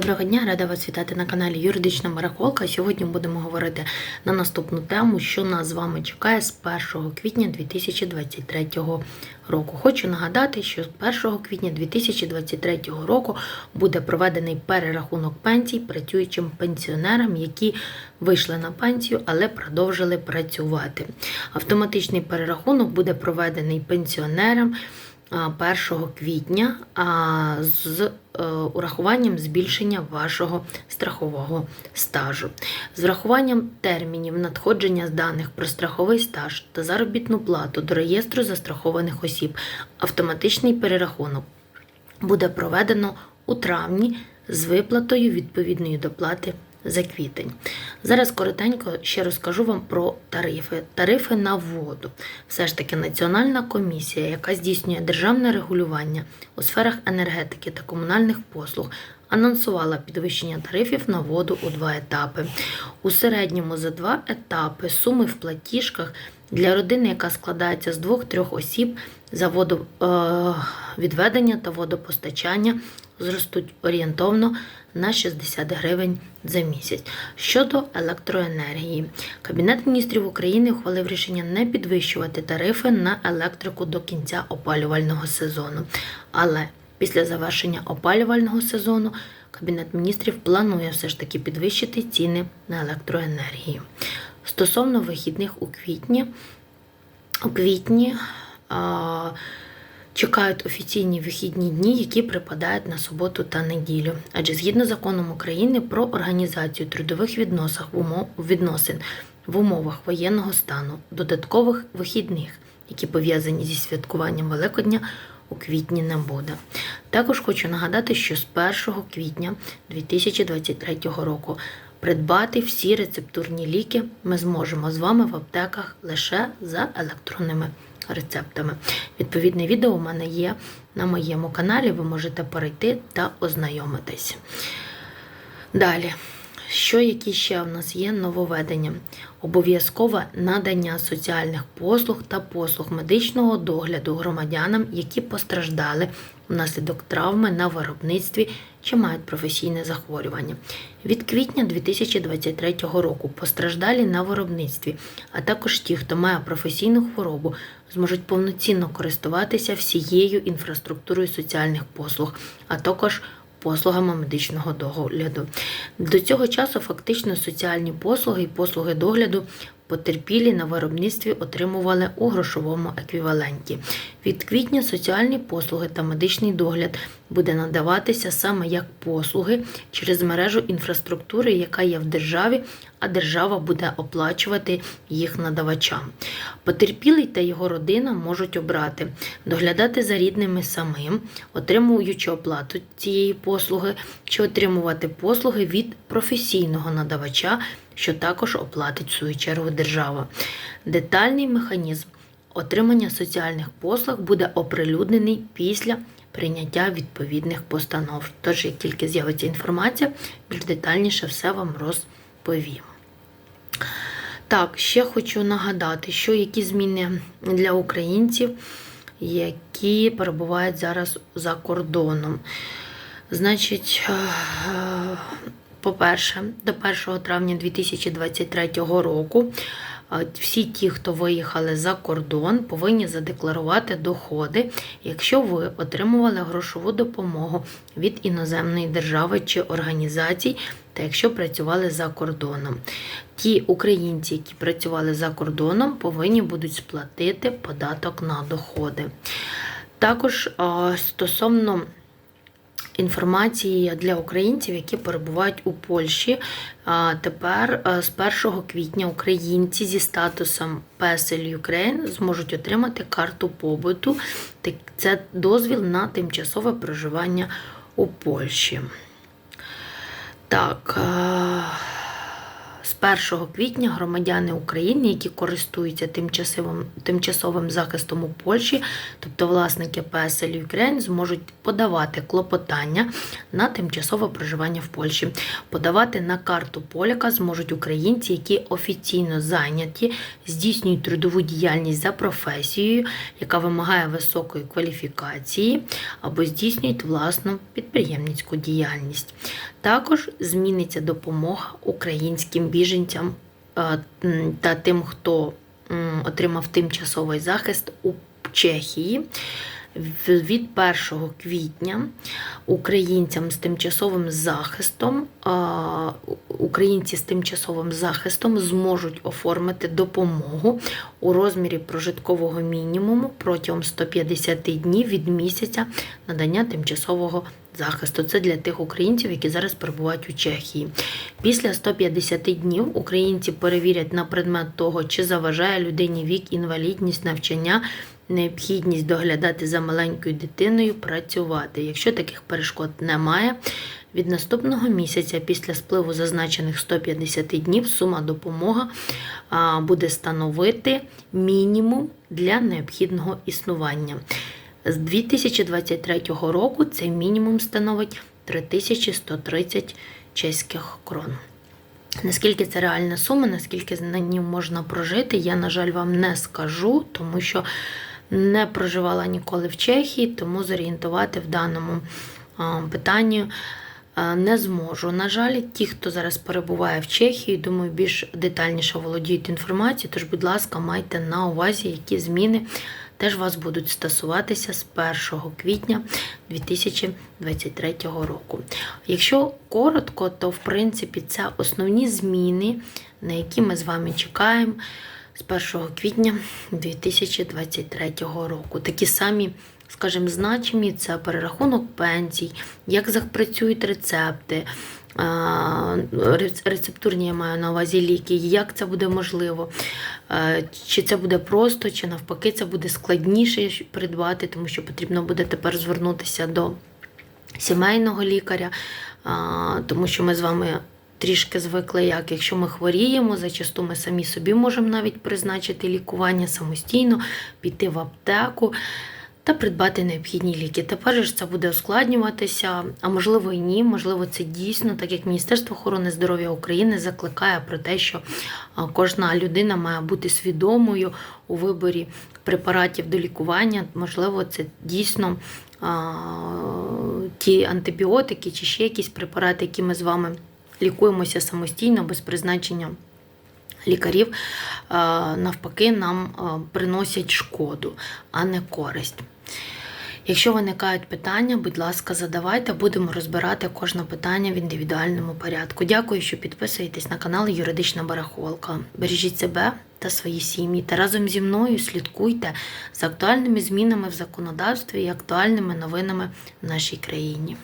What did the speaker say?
Доброго дня, рада вас вітати на каналі Юридична Мираколка. Сьогодні будемо говорити на наступну тему, що нас з вами чекає з 1 квітня 2023 року. Хочу нагадати, що з 1 квітня 2023 року буде проведений перерахунок пенсій працюючим пенсіонерам, які вийшли на пенсію, але продовжили працювати. Автоматичний перерахунок буде проведений пенсіонерам. А, 1 квітня з е, урахуванням збільшення вашого страхового стажу. З врахуванням термінів надходження з даних про страховий стаж та заробітну плату до реєстру застрахованих осіб автоматичний перерахунок буде проведено у травні з виплатою відповідної доплати за квітень. Зараз коротенько ще розкажу вам про тарифи. Тарифи на воду. Все ж таки Національна комісія, яка здійснює державне регулювання у сферах енергетики та комунальних послуг, анонсувала підвищення тарифів на воду у два етапи. У середньому за два етапи суми в платіжках для родини, яка складається з двох-трьох осіб за водовідведення та водопостачання, зростуть орієнтовно на 60 гривень за місяць. Щодо електроенергії, Кабінет міністрів України ухвалив рішення не підвищувати тарифи на електрику до кінця опалювального сезону. Але після завершення опалювального сезону Кабінет міністрів планує все ж таки підвищити ціни на електроенергію. Стосовно вихідних у квітні, у квітні а, чекають офіційні вихідні дні, які припадають на суботу та неділю. Адже згідно законом України про організацію трудових відносин в умовах воєнного стану, додаткових вихідних, які пов'язані зі святкуванням Великодня, у квітні не буде. Також хочу нагадати, що з 1 квітня 2023 року придбати всі рецептурні ліки ми зможемо з вами в аптеках лише за електронними рецептами. Відповідне відео у мене є на моєму каналі, ви можете перейти та ознайомитись. Далі. Що які ще в нас є нововведення? Обов'язкове надання соціальних послуг та послуг медичного догляду громадянам, які постраждали внаслідок травми на виробництві чи мають професійне захворювання. Від квітня 2023 року постраждалі на виробництві, а також ті, хто має професійну хворобу, зможуть повноцінно користуватися всією інфраструктурою соціальних послуг, а також послугами медичного догляду. До цього часу фактично соціальні послуги і послуги догляду потерпілі на виробництві отримували у грошовому еквіваленті. Від квітня соціальні послуги та медичний догляд буде надаватися саме як послуги через мережу інфраструктури, яка є в державі, а держава буде оплачувати їх надавачам. Потерпілий та його родина можуть обрати доглядати за рідними самим, отримуючи оплату цієї послуги, чи отримувати послуги від професійного надавача, що також оплатить в свою чергу держава. Детальний механізм отримання соціальних послуг буде оприлюднений після прийняття відповідних постанов. Тож, як тільки з'явиться інформація, більш детальніше все вам розповім. Так, ще хочу нагадати, що які зміни для українців, які перебувають зараз за кордоном. Значить, е, по-перше, до 1 травня 2023 року е, всі ті, хто виїхали за кордон, повинні задекларувати доходи, якщо ви отримували грошову допомогу від іноземної держави чи організацій, та якщо працювали за кордоном. Ті українці, які працювали за кордоном, повинні будуть сплатити податок на доходи. Також стосовно інформації для українців, які перебувають у Польщі. Тепер е, з 1 квітня українці зі статусом PESEL Ukraine зможуть отримати карту побуту. Це дозвіл на тимчасове проживання у Польщі. Так, е, з 1 квітня громадяни України, які користуються тимчасовим, тимчасовим захистом у Польщі, тобто власники ПСЛ Ukraine, зможуть подавати клопотання на тимчасове проживання в Польщі. Подавати на карту поляка зможуть українці, які офіційно зайняті, здійснюють трудову діяльність за професією, яка вимагає високої кваліфікації, або здійснюють власну підприємницьку діяльність. Також зміниться допомога українським біженцям е, м, та тим, хто отримав тимчасовий захист у Чехії. Від 1 квітня українцям з тимчасовим захистом, українці з тимчасовим захистом зможуть оформити допомогу у розмірі прожиткового мінімуму протягом 150 днів від місяця надання тимчасового захисту. Це для тих українців, які зараз перебувають у Чехії. Після 150 днів українці перевірять на предмет того, чи заважає людині вік, інвалідність, навчання, необхідність доглядати за маленькою дитиною, працювати. Якщо таких перешкод немає, від наступного місяця після спливу зазначених 150 днів сума допомога буде становити мінімум для необхідного існування. З 2023 року цей мінімум становить 3130 чеських крон. Наскільки це реальна сума, наскільки на ній можна прожити, я, на жаль, вам не скажу, тому що не проживала ніколи в Чехії, тому зорієнтувати в даному питанні не зможу. На жаль, ті, хто зараз перебуває в Чехії, думаю, більш детальніше володіють інформацією, тож, будь ласка, майте на увазі, які зміни теж вас будуть стосуватися з 1 квітня 2023 року. Якщо коротко, то в принципі це основні зміни, на які ми з вами чекаємо з 1 квітня 2023 року. Такі самі, скажімо, значимі це перерахунок пенсій, як запрацюють рецепти. Рецептурні я маю на увазі ліки, як це буде можливо, Е, чи це буде просто, чи навпаки, це буде складніше придбати, тому що потрібно буде тепер звернутися до сімейного лікаря, тому що ми з вами трішки звикли, як якщо ми хворіємо, зачасту ми самі собі можемо навіть призначити лікування самостійно, піти в аптеку. Та придбати необхідні ліки. Тепер ж це буде ускладнюватися, а можливо і ні. Можливо, це дійсно, так як Міністерство охорони здоров'я України закликає про те, що кожна людина має бути свідомою у виборі препаратів до лікування. Можливо, це дійсно ті антибіотики чи ще якісь препарати, які ми з вами лікуємося самостійно без призначення лікарів, навпаки, нам приносять шкоду, а не користь. Якщо виникають питання, будь ласка, задавайте, будемо розбирати кожне питання в індивідуальному порядку. Дякую, що підписуєтесь на канал Юридична Барахолка. Бережіть себе та свої сім'ї та разом зі мною слідкуйте за актуальними змінами в законодавстві і актуальними новинами в нашій країні.